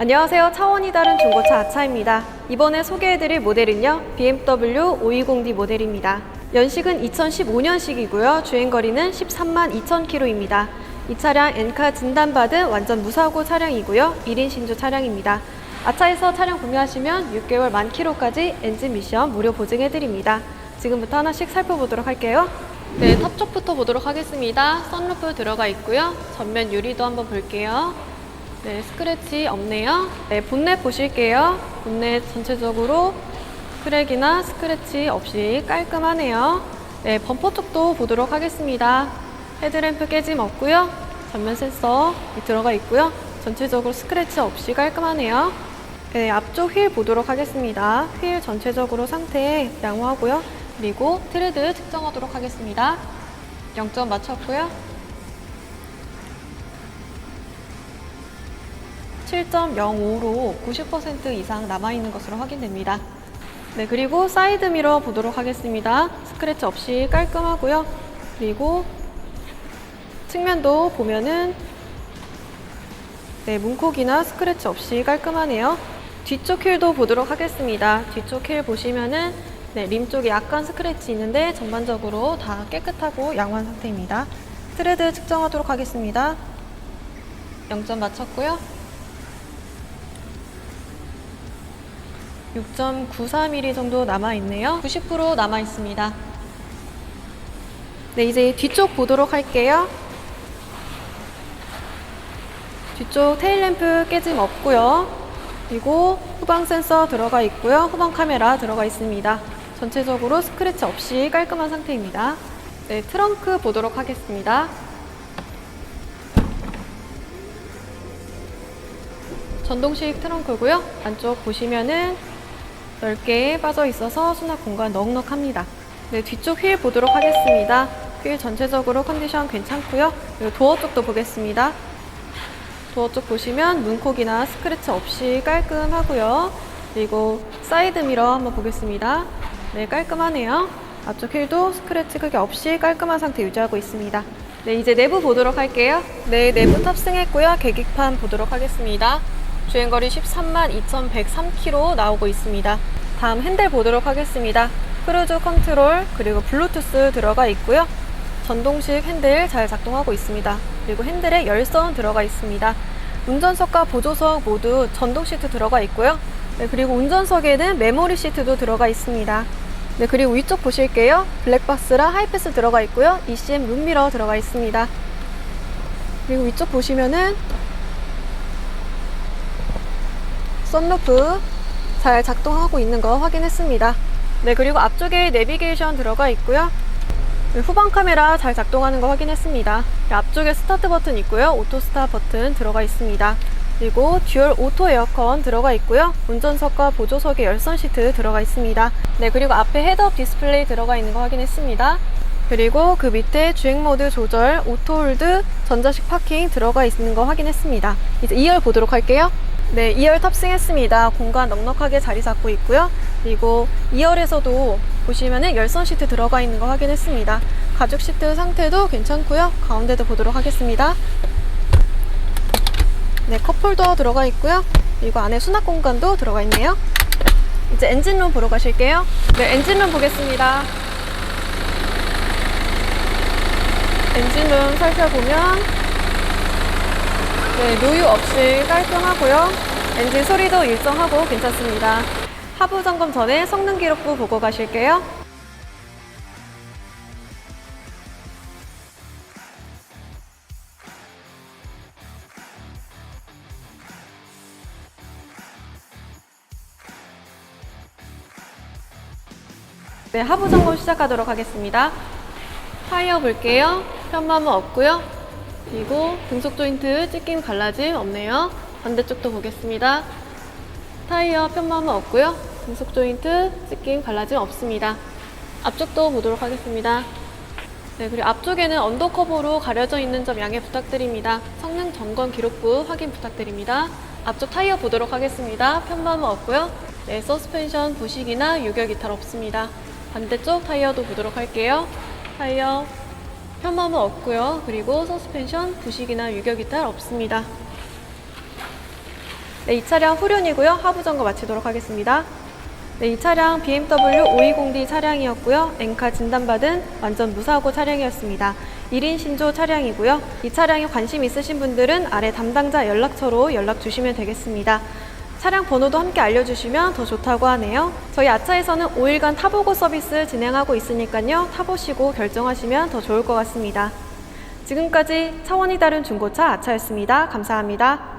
안녕하세요. 차원이 다른 중고차 아차입니다. 이번에 소개해드릴 모델은요. BMW 520D 모델입니다. 연식은 2015년식이고요. 주행거리는 13만 2천 킬로입니다. 이 차량 엔카 진단받은 완전 무사고 차량이고요. 1인 신주 차량입니다. 아차에서 차량 구매하시면 6개월 만 킬로까지 엔진 미션 무료 보증해드립니다. 지금부터 하나씩 살펴보도록 할게요. 네, 탑 쪽부터 보도록 하겠습니다. 선루프 들어가 있고요. 전면 유리도 한번 볼게요. 네, 스크래치 없네요. 네, 본넷 보실게요. 본넷 전체적으로 크랙이나 스크래치 없이 깔끔하네요. 네, 범퍼 쪽도 보도록 하겠습니다. 헤드램프 깨짐 없고요. 전면 센서 들어가 있고요. 전체적으로 스크래치 없이 깔끔하네요. 네, 앞쪽 휠 보도록 하겠습니다. 휠 전체적으로 상태 양호하고요. 그리고 트레드 측정하도록 하겠습니다. 0점 맞췄고요. 7.05로 90% 이상 남아있는 것으로 확인됩니다. 네, 그리고 사이드 미러 보도록 하겠습니다. 스크래치 없이 깔끔하고요. 그리고 측면도 보면은 네, 문콕이나 스크래치 없이 깔끔하네요. 뒤쪽 휠도 보도록 하겠습니다. 뒤쪽 휠 보시면은 네, 림 쪽에 약간 스크래치 있는데 전반적으로 다 깨끗하고 양호한 상태입니다. 트레드 측정하도록 하겠습니다. 0점 맞췄고요. 6.94mm 정도 남아 있네요. 90% 남아 있습니다. 네, 이제 뒤쪽 보도록 할게요. 뒤쪽 테일램프 깨짐 없고요. 그리고 후방 센서 들어가 있고요. 후방 카메라 들어가 있습니다. 전체적으로 스크래치 없이 깔끔한 상태입니다. 네, 트렁크 보도록 하겠습니다. 전동식 트렁크고요. 안쪽 보시면은 넓게 빠져 있어서 수납 공간 넉넉합니다. 네, 뒤쪽 휠 보도록 하겠습니다. 휠 전체적으로 컨디션 괜찮고요. 그리고 도어 쪽도 보겠습니다. 도어 쪽 보시면 문콕이나 스크래치 없이 깔끔하고요. 그리고 사이드 미러 한번 보겠습니다. 네, 깔끔하네요. 앞쪽 휠도 스크래치 크게 없이 깔끔한 상태 유지하고 있습니다. 네, 이제 내부 보도록 할게요. 네, 내부 탑승했고요. 계기판 보도록 하겠습니다. 주행거리 13만 2,103km 나오고 있습니다. 다음 핸들 보도록 하겠습니다. 크루즈 컨트롤 그리고 블루투스 들어가 있고요. 전동식 핸들 잘 작동하고 있습니다. 그리고 핸들에 열선 들어가 있습니다. 운전석과 보조석 모두 전동 시트 들어가 있고요. 네, 그리고 운전석에는 메모리 시트도 들어가 있습니다. 네, 그리고 위쪽 보실게요. 블랙박스랑 하이패스 들어가 있고요. ECM 룸미러 들어가 있습니다. 그리고 위쪽 보시면은 썬루프 잘 작동하고 있는 거 확인했습니다. 네, 그리고 앞쪽에 내비게이션 들어가 있고요. 네, 후방 카메라 잘 작동하는 거 확인했습니다. 네, 앞쪽에 스타트 버튼 있고요. 오토 스타트 버튼 들어가 있습니다. 그리고 듀얼 오토 에어컨 들어가 있고요. 운전석과 보조석에 열선 시트 들어가 있습니다. 네, 그리고 앞에 헤드업 디스플레이 들어가 있는 거 확인했습니다. 그리고 그 밑에 주행 모드 조절, 오토 홀드, 전자식 파킹 들어가 있는 거 확인했습니다. 이제 2열 보도록 할게요. 네, 2열 탑승했습니다. 공간 넉넉하게 자리 잡고 있고요. 그리고 2열에서도 보시면은 열선 시트 들어가 있는 거 확인했습니다. 가죽 시트 상태도 괜찮고요. 가운데도 보도록 하겠습니다. 네, 컵홀더 들어가 있고요. 그리고 안에 수납 공간도 들어가 있네요. 이제 엔진룸 보러 가실게요. 네, 엔진룸 보겠습니다. 엔진룸 살펴보면 네, 노유 없이 깔끔하고요. 엔진 소리도 일정하고 괜찮습니다. 하부 점검 전에 성능 기록부 보고 가실게요. 네, 하부 점검 시작하도록 하겠습니다. 타이어 볼게요. 편마모 없고요. 그리고 등속 조인트 찢김 갈라짐 없네요. 반대쪽도 보겠습니다. 타이어 편마모 없고요. 등속 조인트 찢김 갈라짐 없습니다. 앞쪽도 보도록 하겠습니다. 네, 그리고 앞쪽에는 언더커버로 가려져 있는 점 양해 부탁드립니다. 성능 점검 기록부 확인 부탁드립니다. 앞쪽 타이어 보도록 하겠습니다. 편마모 없고요. 네, 서스펜션 부식이나 유격 이탈 없습니다. 반대쪽 타이어도 보도록 할게요. 타이어 편마모 없고요. 그리고 서스펜션 부식이나 유격 이탈 없습니다. 네, 이 차량 후륜이고요. 하부 점검 마치도록 하겠습니다. 네, 이 차량 BMW 520D 차량이었고요. 엔카 진단받은 완전 무사고 차량이었습니다. 1인 신조 차량이고요. 이 차량에 관심 있으신 분들은 아래 담당자 연락처로 연락 주시면 되겠습니다. 차량 번호도 함께 알려주시면 더 좋다고 하네요. 저희 아차에서는 5일간 타보고 서비스 진행하고 있으니까요. 타보시고 결정하시면 더 좋을 것 같습니다. 지금까지 차원이 다른 중고차 아차였습니다. 감사합니다.